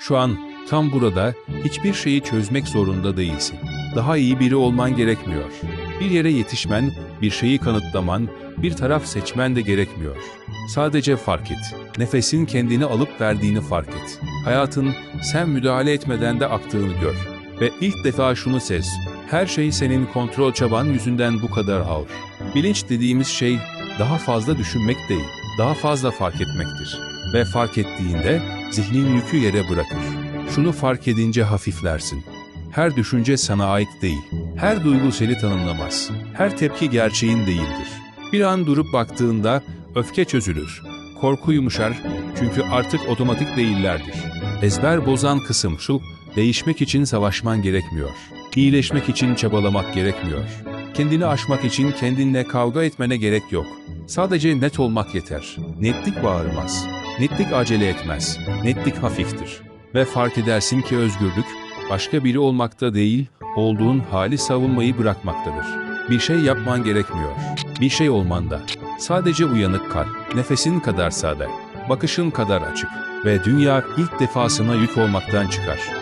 Şu an, tam burada, hiçbir şeyi çözmek zorunda değilsin. Daha iyi biri olman gerekmiyor. Bir yere yetişmen, bir şeyi kanıtlaman, bir taraf seçmen de gerekmiyor. Sadece fark et. Nefesin kendini alıp verdiğini fark et. Hayatın sen müdahale etmeden de aktığını gör. Ve ilk defa şunu sez. Her şey senin kontrol çaban yüzünden bu kadar ağır. Bilinç dediğimiz şey daha fazla düşünmek değil, daha fazla fark etmektir. Ve fark ettiğinde zihnin yükü yere bırakır. Şunu fark edince hafiflersin. Her düşünce sana ait değil. Her duygu seni tanımlamaz. Her tepki gerçeğin değildir. Bir an durup baktığında öfke çözülür. Korku yumuşar çünkü artık otomatik değillerdir. Ezber bozan kısım şu, değişmek için savaşman gerekmiyor. İyileşmek için çabalamak gerekmiyor. Kendini aşmak için kendinle kavga etmene gerek yok. Sadece net olmak yeter. Netlik bağırmaz. Netlik acele etmez. Netlik hafiftir. Ve fark edersin ki özgürlük, başka biri olmakta değil, olduğun hali savunmayı bırakmaktadır. Bir şey yapman gerekmiyor. Bir şey olmanda. Sadece uyanık kal. Nefesin kadar sade. Bakışın kadar açık. Ve dünya ilk defasına yük olmaktan çıkar.